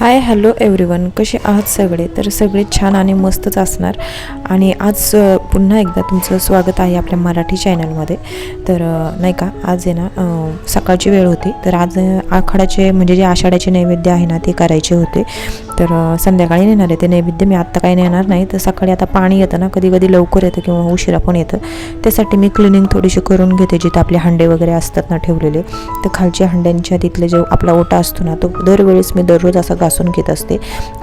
Hi hello everyone. कसे आहात सगळे? तर सगळे छान आणि मस्तच असणार. आणि आज पुन्हा एकदा तुमचं स्वागत आहे आपल्या मराठी चॅनलमध्ये. तर नाही का आज आहे ना सकाळची वेळ होती. तर आज आखाड्याचे म्हणजे जे आषाढ्याचे नैवेद्य आहे ना ते करायचे होते. तर संध्याकाळी नेणार आहे ते नैवेद्य. मी आत्ता काही नेणार नाही. तर सकाळी आता पाणी येतं ना कधी कधी लवकर येतं किंवा उशिरा पण येतं. त्यासाठी मी क्लिनिंग थोडीशी करून घेते जिथे आपले हांडे वगैरे असतात ना ठेवलेले. तर खालच्या हांड्यांच्या तिथले जो आपला ओटा असतो ना तो दरवेळेस मी दररोज असा घासून घेत असते.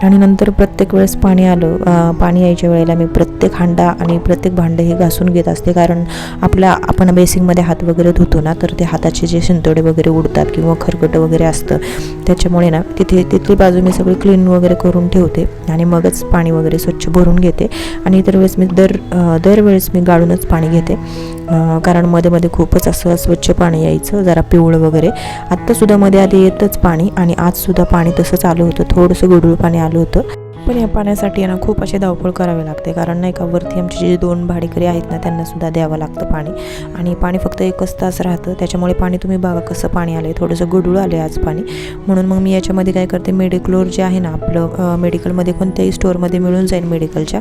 आणि नंतर प्रत्येक वेळेस पाणी आलं पाणी यायच्या वेळेला मी प्रत्येक हांडा आणि प्रत्येक भांडं हे घासून घेत असते. कारण आपला आपण बेसिंगमध्ये हात वगैरे धुतो ना तर ते हाताचे जे शिंतोडे वगैरे उडतात किंवा खरकटं वगैरे असतं त्याच्यामुळे ना तिथे तिथली बाजू मी सगळी क्लीन वगैरे करून ठेवते आणि मगच पाणी वगैरे स्वच्छ भरून घेते. आणि इतर वेळेस मी दर दरवेळेस मी गाळूनच पाणी घेते. कारण मध्ये मध्ये खूपच असं स्वच्छ पाणी यायचं जरा पिवळं वगैरे. आत्तासुद्धा मध्ये आधी येतच पाणी आणि आजसुद्धा पाणी तसंच आलं होतं. थोडंसं गुडूळ पाणी आलं होतं. पण या पाण्यासाठी यांना ना खूप अशी धावपळ करावी लागते. कारण नाही का वरती आमचे जे दोन भाडेकरी आहेत ना त्यांना सुद्धा द्यावं लागतं पाणी. आणि पाणी फक्त एकच तास राहतं. त्याच्यामुळे पाणी तुम्ही बघा कसं पाणी आलं आहे थोडंसं गडूळ आलं आहे आज पाणी. म्हणून मग मी याच्यामध्ये काय करते मेडिक्लोर जे आहे ना आपलं मेडिकलमध्ये कोणत्याही स्टोअरमध्ये मिळून जाईल मेडिकलच्या.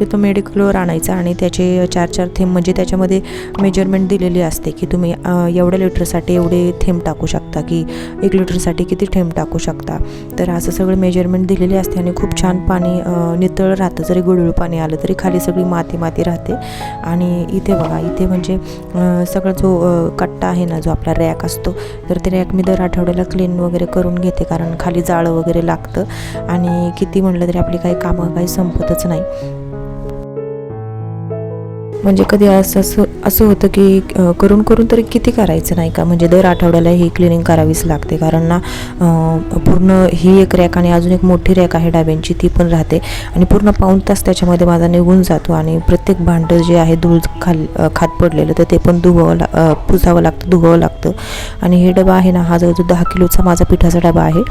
तिथं मेडिक्लोर आणायचा आणि त्याचे चार चार थेंब म्हणजे त्याच्यामध्ये मेजरमेंट दिलेली असते की तुम्ही एवढ्या लिटरसाठी एवढे थेंब टाकू शकता. की एक लिटरसाठी किती थेंब टाकू शकता. तर असं सगळं मेजरमेंट दिलेली असते आणि खूप छान पाणी नितळ राहतं. जरी गुडूळ पाणी आलं तरी खाली सगळी माती माती राहते. आणि इथे बघा इथे म्हणजे सगळा जो कट्टा आहे ना जो आपला रॅक असतो तर ते रॅक मी दर आठवड्याला क्लीन वगैरे करून घेते कारण खाली जाळं वगैरे लागतं. आणि किती म्हणलं तरी आपली काही कामं काही संपतच नाही. म्हणजे कधी असं असं होतं की करून करून तरी किती करायचं नाही का? म्हणजे दर आठवड्याला ही क्लिनिंग करावीच लागते. कारण ना पूर्ण ही एक रॅक आणि अजून एक मोठी रॅक आहे डाब्यांची ती पण राहते. आणि पूर्ण पाऊण तास त्याच्यामध्ये माझा निघून जातो आणि प्रत्येक भांडं जे आहे धूळ खाल खात पडलेलं तर ते पण धुवावं ला पुसावं लागतं धुवावं लागतं. आणि हे डबा आहे ना हा जवळजवळ दहा किलोचा माझा पिठाचा डबा आहे.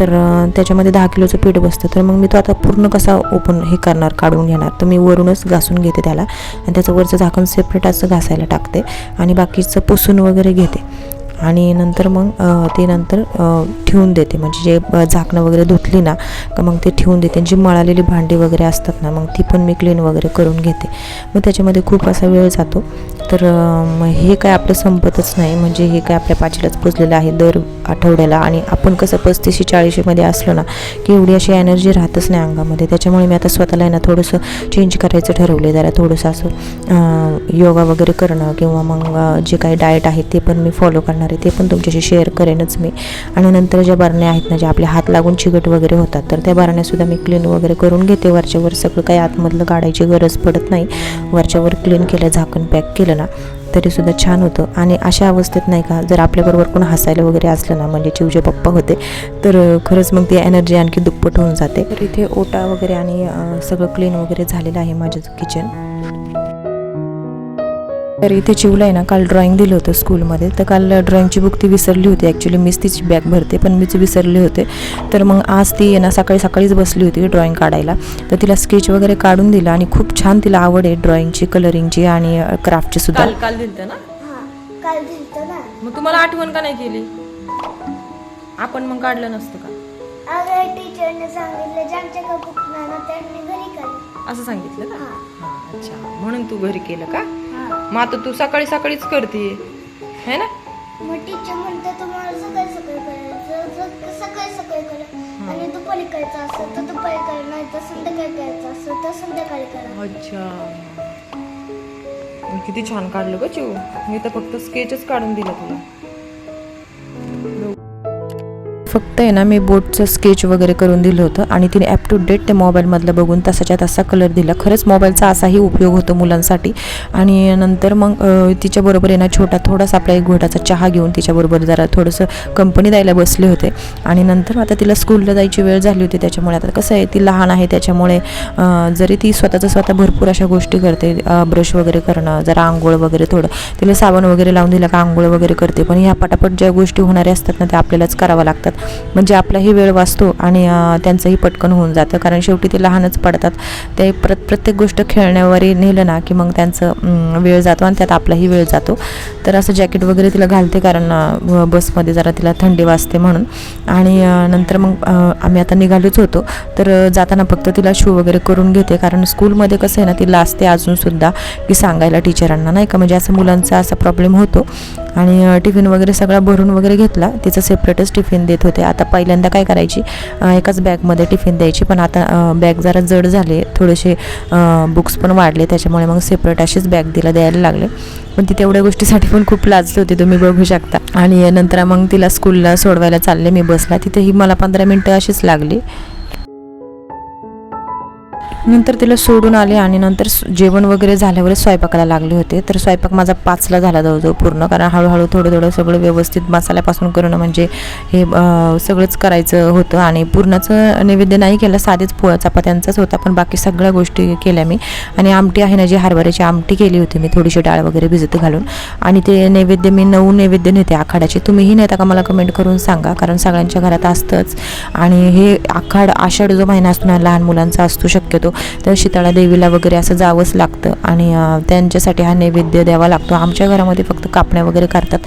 तर त्याच्यामध्ये दहा किलोचं पीठ बसतं. तर मग मी तो आता पूर्ण कसा ओपन हे करणार काढून घेणार? तर मी वरूनच घासून घेते त्याला. आणि त्याचं वरचं झाकण सेपरेट असं घासायला टाकते आणि बाकीचं पुसून वगैरे घेते. आणि नंतर मग ते नंतर ठेवून देते. म्हणजे जे झाकणं वगैरे धुतली ना का मग ते ठेवून देते. जी मळालेली भांडी वगैरे असतात ना मग ती पण मी क्लीन वगैरे करून घेते. मग त्याच्यामध्ये खूप असा वेळ जातो. तर हे काय आपलं संपतच नाही. म्हणजे हे काय आपल्या पाचीलाच पुजलेलं आहे दर आठवड्याला. आणि आपण कसं पस्तीसशे चाळीसशेमध्ये असलो ना की एवढी अशी एनर्जी राहतच नाही अंगामध्ये. त्याच्यामुळे मी आता स्वतःला आहे ना थोडंसं चेंज करायचं ठरवलं जरा थोडंसं असं योगा वगैरे करणं किंवा मग जे काही डाएट आहे ते पण मी फॉलो करणार आहे ते पण तुमच्याशी शेअर करेनच मी. आणि नंतर ज्या बरण्या आहेत ना ज्या आपल्या हात लागून चिकट वगैरे होतात तर त्या बरण्यासुद्धा मी क्लीन वगैरे करून घेते. वरच्यावर सगळं काही आतमधलं काढायची गरज पडत नाही. वरच्यावर क्लीन केलं झाकण पॅक केलं ना तरीसुद्धा छान होतं. आणि अशा अवस्थेत नाही का जर आपल्याबरोबर कोण हसायला वगैरे असलं ना म्हणजे चिवचे पप्पा होते तर खरंच मग ती एनर्जी आणखी दुप्पट होऊन जाते. तर इथे ओटा वगैरे आणि सगळं क्लीन वगैरे झालेलं आहे माझं किचन तर इथे चिवला आहे ना काल ड्रॉइंग दिलं होतं स्कूलमध्ये तर काल ड्रॉइंगची बुक ती विसरली होती. ॲक्च्युली मीच तिची बॅग भरते पण मीच विसरले होते. तर मग आज ती ना सकाळी सकाळीच बसली होती ड्रॉइंग काढायला. तर तिला स्केच वगैरे काढून दिला आणि खूप छान तिला आवड आहे ड्रॉइंगची कलरिंगची आणि क्राफ्टची सुद्धा. काल काल दिलत ना? हा काल दिलतं ना. मग तुम्हाला आठवण का नाही केली? आपण मग काढलं नसतं का? टीचरने सांगितलं ज्यांच्याकडे बुक नाही ना त्यांनी घरी करा असं सांगितलं का? हा. अच्छा. म्हणून तू घरी केलं का? हा. मग आता तू सकाळी सकाळीच करते. है ना? मग टीचर म्हणते तुम्हाला सकाळी सकाळी करायचं जर सकाळी सकाळी करा. आणि दुपारी करायचं असेल तर दुपारी करा. नाही तर संध्याकाळी करायचं असेल तर संध्याकाळी करा. अच्छा. मग किती छान काढलं ग चिव मी तर फक्त स्केचच काढून दिलं तुला. फक्त आहे ना मी बोटचं स्केच वगैरे करून दिलं होतं आणि तिने ॲप टू डेट त्या मोबाईलमधलं बघून तसाच्या तसा कलर दिला. खरंच मोबाईलचा असाही उपयोग होतो मुलांसाठी. आणि नंतर मग तिच्याबरोबर आहे ना छोटा थोडासा आपला एक घोटाचा चहा घेऊन तिच्याबरोबर जरा थोडंसं कंपनी द्यायला बसले होते. आणि नंतर आता तिला स्कूलला जायची वेळ झाली होती त्याच्यामुळे. आता कसं आहे ती लहान आहे त्याच्यामुळे जरी ती स्वतःचं स्वतः भरपूर अशा गोष्टी करते ब्रश वगैरे करणं जरा आंघोळ वगैरे थोडं. तिला साबण वगैरे लावून दिला का आंघोळ वगैरे करते. पण ह्या पटापट ज्या गोष्टी होणाऱ्या असतात ना त्या आपल्यालाच कराव्या लागतात. म्हणजे आपलाही वेळ वाचतो आणि त्यांचंही पटकन होऊन जातं. कारण शेवटी ते लहानच पडतात. ते प्रत प्रत्येक गोष्ट खेळण्यावरही नेलं ना की मग त्यांचं वेळ जातो आणि त्यात आपलाही वेळ जातो. तर असं जॅकेट वगैरे तिला घालते कारण बसमध्ये जरा तिला थंडी वाजते म्हणून. आणि नंतर मग आम्ही आता निघालोच होतो. तर जाताना फक्त तिला शू वगैरे करून घेते. कारण स्कूलमध्ये कसं आहे ना ती लाजते अजूनसुद्धा की सांगायला टीचरांना नाही का? म्हणजे असं मुलांचा असा प्रॉब्लेम होतो. आणि टिफिन वगैरे सगळा भरून वगैरे घेतला. तिचं सेपरेटच टिफिन देत होते. आता पहिल्यांदा काय करायची? एकाच बॅगमध्ये टिफिन द्यायची पण आता बॅग जरा जड झाले. थोडेसे बुक्स पण वाढले त्याच्यामुळे मग सेपरेट अशीच बॅग तिला द्यायला लागले. पण ती तेवढ्या गोष्टीसाठी पण खूप लाजली होती तुम्ही बघू शकता. आणि नंतर मग तिला स्कूलला सोडवायला चालले मी बसला तिथेही मला पंधरा मिनटं अशीच लागली. नंतर तिला सोडून आले आणि नंतर जेवण वगैरे झाल्यावर स्वयंपाकाला लागले होते. तर स्वयंपाक माझा पाचला झाला जवळजवळ पूर्ण कारण हळूहळू थोडं थोडं सगळं व्यवस्थित मसाल्यापासून करणं म्हणजे हे सगळंच करायचं होतं. आणि पूर्णाचं नैवेद्य नाही केलं साधेच पोळा चपात्यांचाच होता पण बाकी सगळ्या गोष्टी केल्या मी. आणि आमटी आहे ना जी हरभऱ्याची आमटी केली होती मी थोडीशी डाळ वगैरे भिजत घालून. आणि ते नैवेद्य मी नऊ नैवेद्य नेते आखाड्याचे. तुम्हीही नेता का मला कमेंट करून सांगा कारण सगळ्यांच्या घरात असतंच. आणि हे आखाड आषाढ जो महिना असतो ना लहान मुलांचा असतो शक्यतो तर शीतळा देवीला वगैरे असं जावंच लागतं. आणि त्यांच्यासाठी हा नैवेद्य द्यावा लागतो. आमच्या घरामध्ये फक्त कापण्या वगैरे करतात.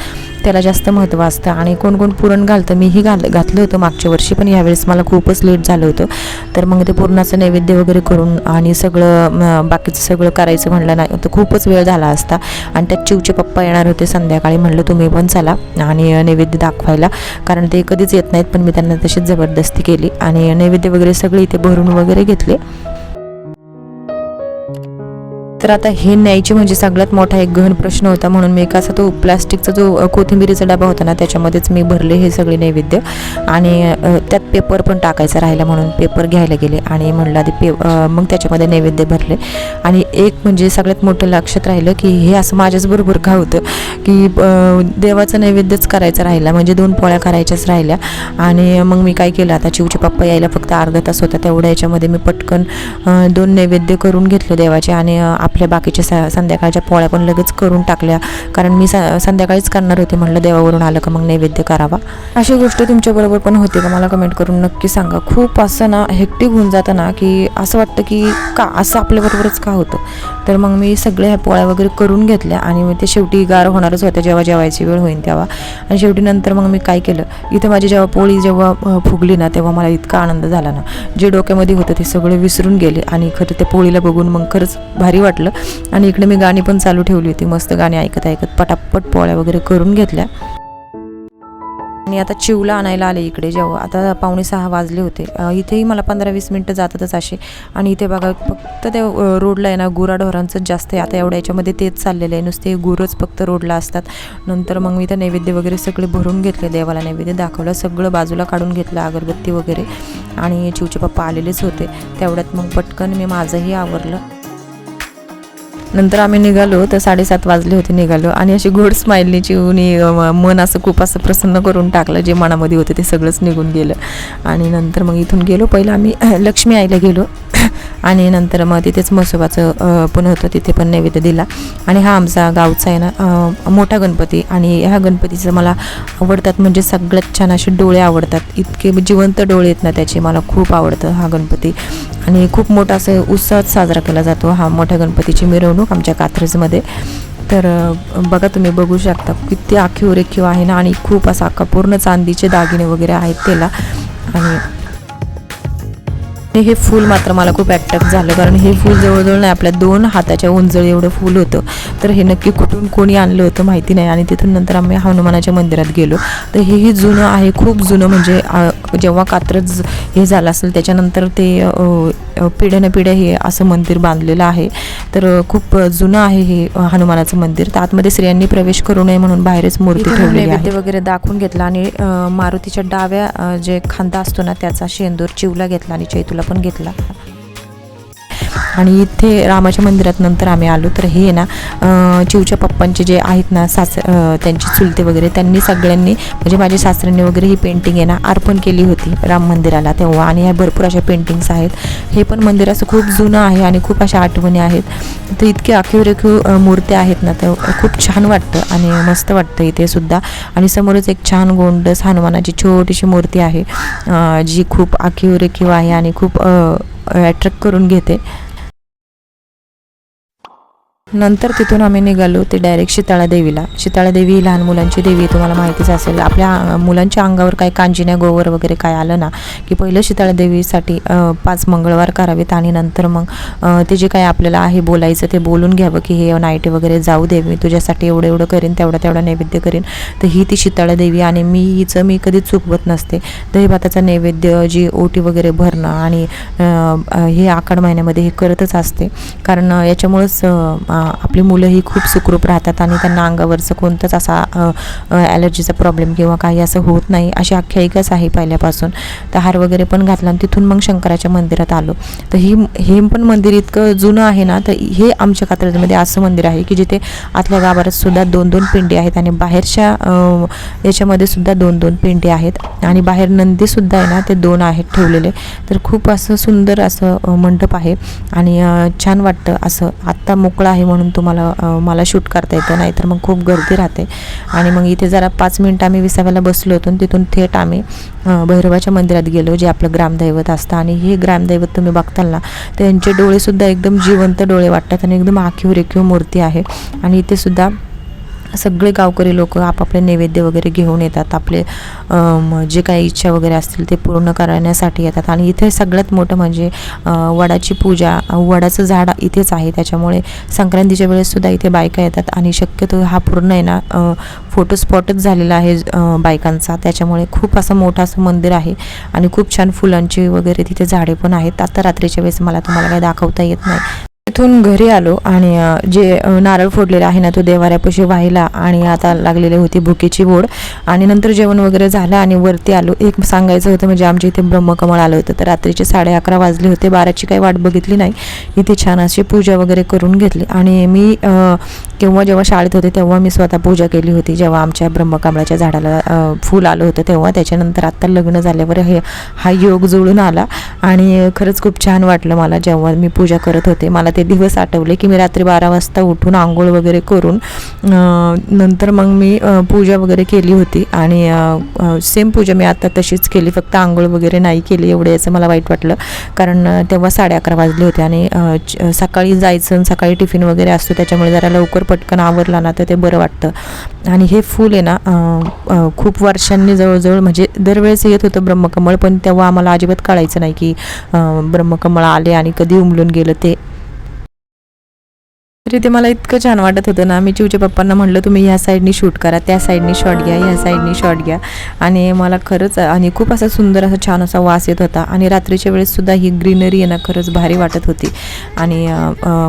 त्याला जास्त महत्त्व असतं. आणि कोण कोण पुरण घालतं मीही घाल घातलं होतं मागच्या वर्षी पण यावेळेस मला खूपच लेट झालं होतं. तर मग ते पुरणाचं नैवेद्य वगैरे करून आणि सगळं बाकीचं सगळं करायचं म्हणलं नाही तर खूपच वेळ झाला असता. आणि त्यात चिवचे पप्पा येणार होते संध्याकाळी म्हणलं तुम्ही पण चला आणि नैवेद्य दाखवायला. कारण ते कधीच येत नाहीत पण मी त्यांना तशीच जबरदस्ती केली. आणि नैवेद्य वगैरे सगळे इथे भरून वगैरे घेतले. तर आता हे न्यायचे म्हणजे सगळ्यात मोठा एक गहन प्रश्न होता म्हणून मी एक असा तो प्लास्टिकचा जो कोथिंबीरीचा कोथिंबिरीचा डबा होता ना त्याच्यामध्येच मी भरले हे सगळे नैवेद्य. आणि त्यात पेपर पण टाकायचा राहिला म्हणून पेपर घ्यायला गेले आणि म्हणलं आधी पे मग त्याच्यामध्ये नैवेद्य भरले. आणि एक म्हणजे सगळ्यात मोठं लक्षात राहिलं की हे असं माझ्याच बरोबर का होतं की देवाचं नैवेद्यच करायचं राहिला म्हणजे दोन पोळ्या करायच्याच राहिल्या. आणि मग मी काय केलं आता चिवचे पप्पा यायला फक्त अर्धा तास होता तेवढ्या याच्यामध्ये मी पटकन दोन नैवेद्य करून घेतले देवाचे. आणि आप आपल्या बाकीच्या स संध्याकाळच्या पोळ्या पण लगेच करून टाकल्या. कारण मी स संध्याकाळीच करणार होते म्हटलं देवावरून आलं का मग नैवेद्य करावा. अशी गोष्ट तुमच्याबरोबर पण होते का? मला कमेंट करून नक्की सांगा. खूप असं ना हेक्टिक होऊन जातं ना की असं वाटतं की का? असं आपल्याबरोबरच का होतं? तर मग मी सगळ्या ह्या पोळ्या वगैरे करून घेतल्या आणि मग ते शेवटी गार होणारच होत्या. जेव्हा जेवायची वेळ होईल तेव्हा. आणि शेवटी नंतर मग मी काय केलं? इथं माझी जेव्हा पोळी जेव्हा फुगली ना तेव्हा मला इतका आनंद झाला ना. जे डोक्यामध्ये होतं ते सगळं विसरून गेले आणि खरं त्या पोळीला बघून मग खरंच भारी वाटलं. आणि इकडे मी गाणी पण चालू ठेवली होती. मस्त गाणी ऐकत ऐकत पटापट पोळ्या वगैरे करून घेतल्या. आणि आता चिवला आणायला आले इकडे जेव्हा. आता पावणे सहा वाजले होते. इथेही मला पंधरा वीस मिनटं जातातच असे. आणि इथे बघा फक्त त्या रोडला आहे ना गुराढोरांचंच जास्त आहे. आता एवढ्या याच्यामध्ये तेच चाललेलं आहे. नुसते गुरच फक्त रोडला असतात. नंतर मग मी त्या नैवेद्य वगैरे सगळे भरून घेतले. देवाला नैवेद्य दाखवलं. सगळं बाजूला काढून घेतलं अगरबत्ती वगैरे. आणि चिवचे पप्पा आलेलेच होते. तेवढ्यात मग पटकन मी माझंही आवरलं. नंतर आम्ही निघालो तर साडेसात वाजले होते निघालो. आणि अशी घोड स्माईलनी चिवनी मन असं खूप असं प्रसन्न करून टाकलं जे मनामध्ये होतं ते सगळंच निघून गेलं. आणि नंतर मग इथून गेलो. पहिलं आम्ही लक्ष्मी आईला गेलो. आणि नंतर मग तिथेच म्हसोबाचं पण होतं तिथे पण नैवेद्य दिला. आणि हा आमचा गावचा आहे ना मोठा गणपती. आणि ह्या गणपतीचं मला आवडतात म्हणजे सगळ्यात छान असे डोळे आवडतात. इतके जिवंत डोळे आहेत ना त्याचे मला खूप आवडतं हा गणपती. आणि खूप मोठा असं उत्साहात साजरा केला जातो हा मोठ्या गणपतीची मिरवणूक आमच्या कात्रजमध्ये. तर बघा तुम्ही बघू शकता किती आखीव रेखीव आहे ना आणि खूप असा अख्खा पूर्ण चांदीचे दागिने वगैरे आहेत त्याला. आणि आणि हे फूल मात्र मला खूप ॲट्रॅक्ट झालं. कारण हे फूल जवळजवळ नाही आपल्या दोन हाताच्या उंजळ एवढं फूल होतं. तर हे नक्की कुठून कोणी आणलं होतं माहिती नाही. आणि तिथून नंतर आम्ही हनुमानाच्या मंदिरात गेलो. तर हेही जुनं आहे खूप जुनं म्हणजे जेव्हा कात्रज हे झालं असेल त्याच्यानंतर ते अ, पिढ्यानपिढ्या हे असं मंदिर बांधलेलं आहे. तर खूप जुनं आहे हे हनुमानाचं मंदिर. तर आतमध्ये स्त्रियांनी प्रवेश करू नये म्हणून बाहेरच मूर्ती ठेवलेली आहे. वगैरे दाखवून घेतला आणि मारुतीच्या डाव्या जे खांदा असतो ना त्याचा शेंदूर चिवला घेतला आणि चैतूला पण घेतला. आणि इथे रामाच्या मंदिरात नंतर आम्ही आलो तर हे ना चिवच्या पप्पांचे जे आहेत ना सास त्यांची त्यांचे चुलते वगैरे त्यांनी सगळ्यांनी म्हणजे माझ्या सासऱ्यांनी वगैरे ही पेंटिंग आहे ना अर्पण केली होती राम मंदिराला तेव्हा. आणि ह्या भरपूर अशा पेंटिंग्स आहेत. हे पण मंदिर असं खूप जुनं आहे आणि खूप अशा आठवणी आहेत. तर इतके आखीव रेखीव मूर्त्या आहेत ना तर खूप छान वाटतं आणि मस्त वाटतं इथे सुद्धा. आणि समोरच एक छान गोंडस हनुमानाची छोटीशी मूर्ती आहे जी खूप आखीव रेखीव आहे आणि खूप अट्रॅक्ट करून घेते. नंतर तिथून आम्ही निघालो ते डायरेक्ट शिताळा देवीला शिताळा देवी ही लहान मुलांची देवी आहे, तुम्हाला माहितीच असेल. आपल्या मुलांच्या अंगावर काही कांजिण्या गोवर वगैरे काय आलं ना की पहिलं शिताळा देवीसाठी पाच मंगळवार करावेत आणि नंतर मग ते जे काय आपल्याला आहे बोलायचं ते बोलून घ्यावं की हे नाईट वगैरे जाऊ दे मी तुझ्यासाठी एवढं एवढं करीन तेवढा तेवढा नैवेद्य करीन. तर ही ती शिताळा देवी आणि मी हिचं मी कधीच चुकवत नसते. दहीभाताचा नैवेद्य जी ओटी वगैरे भरणं आणि हे आखाड महिन्यामध्ये हे करतच असते. कारण याच्यामुळंच आपली मुलं ही खूप सुखरूप राहतात आणि त्यांना अंगावरचं कोणतंच असा ॲलर्जीचा प्रॉब्लेम किंवा काही असं होत नाही अशी आख्यायिकाच आहे पहिल्यापासून. तर हार वगैरे पण घातला आणि तिथून मग शंकराच्या मंदिरात आलो. तर ही हे पण मंदिर इतकं जुनं आहे ना तर हे आमच्या कात्रजमध्ये असं मंदिर आहे की जिथे आतल्या गाभाऱ्यात सुद्धा दोन दोन पिंडी आहेत आणि बाहेरच्या याच्यामध्ये सुद्धा दोन दोन पिंडी आहेत. आणि बाहेर नंदीसुद्धा आहे ना ते दोन आहेत ठेवलेले. तर खूप असं सुंदर असं मंडप आहे. आणि छान वाटतं असं. आत्ता मोकळं आहे म्हणून तुम्हाला मला शूट करता येतं नाहीतर मग खूप गर्दी राहते. आणि मग इथे जरा पाच मिनटं आम्ही विसाव्याला बसलो होतो आणि तिथून थेट आम्ही भैरवाच्या मंदिरात गेलो जे आपलं ग्रामदैवत असतं. आणि हे ग्रामदैवत तुम्ही बघताल ना त्यांचे डोळेसुद्धा एकदम जिवंत डोळे वाटतात आणि एकदम आखीव रेखीव मूर्ती आहे. आणि इथे सुद्धा सगळे गावकरी लोक आपापले नैवेद्य वगैरे घेऊन येतात आपले जे काही इच्छा वगैरे असतील ते पूर्ण करण्यासाठी येतात. आणि इथे सगळ्यात मोठं म्हणजे वडाची पूजा वडाचं झाड इथेच आहे. त्याच्यामुळे संक्रांतीच्या वेळेससुद्धा इथे बायका येतात आणि शक्यतो हा पूर्ण आहे ना फोटो स्पॉटच झालेला आहे बायकांचा. त्याच्यामुळे खूप असं मोठं असं मंदिर आहे आणि खूप छान फुलांची वगैरे तिथे झाडे पण आहेत. आता रात्रीच्या वेळेस मला तुम्हाला काही दाखवता येत नाही. तिथून घरी आलो आणि जे नारळ फोडलेला आहे ना तो देवाऱ्यापाशी व्हायला आणि आता लागलेली होती भुकेची ओढ. आणि नंतर जेवण वगैरे झालं आणि वरती आलो. एक सांगायचं होतं म्हणजे आमच्या इथे ब्रह्मकमळ आलं होतं. तर रात्रीचे साडे अकरा वाजले होते. बाराची काही वाट बघितली नाही. इथे छान अशी पूजा वगैरे करून घेतली. आणि मी किंवा जेव्हा शाळेत होते तेव्हा मी स्वतः पूजा केली होती. जेव्हा आमच्या ब्रह्मकमळाच्या झाडाला फूल आलं होतं तेव्हा त्याच्यानंतर आत्ता लग्न झाल्यावर हे हा योग जुळून आला. आणि खरंच खूप छान वाटलं मला जेव्हा मी पूजा करत होते. मला ते दिवस आठवले की मी रात्री बारा वाजता उठून आंघोळ वगैरे करून नंतर मग मी पूजा वगैरे केली होती. आणि सेम पूजा मी आता तशीच केली. फक्त आंघोळ वगैरे नाही केली एवढे याचं मला वाईट वाटलं. कारण तेव्हा साडे अकरा वाजले होते. आणि च- सकाळी जायचं आणि सकाळी टिफिन वगैरे असतो त्याच्यामुळे जरा लवकर पटकन आवरला ना तर ते बरं वाटतं. आणि हे फूल आहे ना खूप वर्षांनी जवळजवळ म्हणजे दरवेळेस येत होतं ब्रह्मकमळ पण तेव्हा आम्हाला अजिबात कळायचं नाही की ब्रह्मकमळ आले आणि कधी उमलून गेलं ते. तरी ते मला इतकं छान वाटत होतं ना. मी चिवच्या पप्पांना म्हटलं तुम्ही ह्या साईडनी शूट करा त्या साईडनी शॉट घ्या ह्या साईडनी शॉट घ्या. आणि मला खरंच आणि खूप असा सुंदर असा छान असा वास येत होता. आणि रात्रीच्या वेळेससुद्धा ही ग्रीनरी आहे ना खरंच भारी वाटत होती. आणि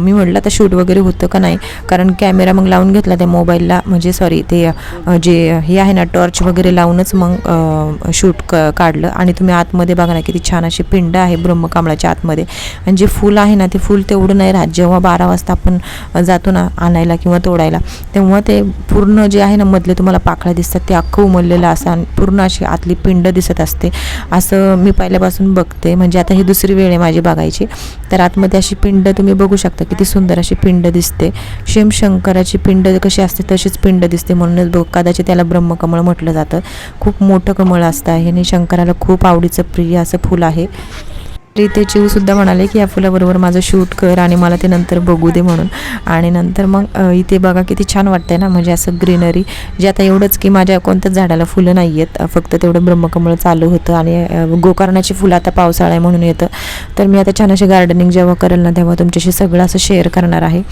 मी म्हटलं आता शूट वगैरे होतं का नाही? कारण कॅमेरा मग लावून घेतला त्या मोबाईलला. म्हणजे सॉरी ते जे हे आहे ना टॉर्च वगैरे लावूनच मग शूट क काढलं. आणि तुम्ही आतमध्ये बघा ना किती छान अशी पिंड आहे ब्रह्मकमळाच्या आतमध्ये. आणि जे फूल आहे ना ते फूल तेवढं नाही राहत. जेव्हा बारा वाजता आपण जातो ना आणायला किंवा तोडायला तेव्हा ते पूर्ण जे आहे ना मधले तुम्हाला पाकळ्या दिसतात ते अख्खं उमललेलं असं आणि पूर्ण अशी आतली पिंड दिसत असते. असं मी पहिल्यापासून बघते. म्हणजे आता ही दुसरी वेळ आहे माझी बघायची. तर आतमध्ये अशी पिंड तुम्ही बघू शकता किती सुंदर अशी पिंड दिसते. शेम शंकराची पिंड कशी असते तशीच पिंड दिसते. म्हणूनच बघ कदाचित त्याला ब्रह्मकमळ म्हटलं जातं. खूप मोठं कमळ असतं आहे आणि शंकराला खूप आवडीचं प्रिय असं फुल आहे. ते चिवसुद्धा म्हणाले की या फुलाबरोबर माझं शूट कर आणि मला ते नंतर बघू दे म्हणून. आणि नंतर मग इथे बघा किती छान वाटतंय ना म्हणजे असं ग्रीनरी जे आता एवढंच की माझ्या कोणत्याच झाडाला फुलं नाही आहेत फक्त तेवढं ब्रह्मकमळ चालू होतं आणि गोकर्णाची फुलं आता पावसाळा आहे म्हणून येतं. तर मी आता छान अशी गार्डनिंग जेव्हा करेल ना तेव्हा तुमच्याशी सगळं असं शेअर करणार आहे.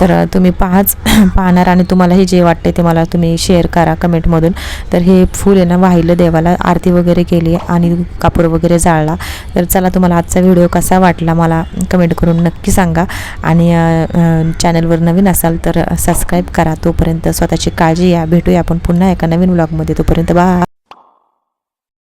तर तुम्ही पाहाच पाहणार आणि तुम्हाला हे जे वाटते ते मला तुम्ही शेअर करा कमेंटमधून. तर हे फूल आहे ना वाहिलं देवाला आरती वगैरे केली आणि कापूर वगैरे जाळला. तर चला तुम्हाला आजचा व्हिडिओ कसा वाटला मला कमेंट करून नक्की सांगा. आणि चॅनलवर नवीन असाल तर सबस्क्राईब करा. तोपर्यंत स्वतःची काळजी या भेटूया आपण पुन्हा एका नवीन व्लॉगमध्ये तोपर्यंत बा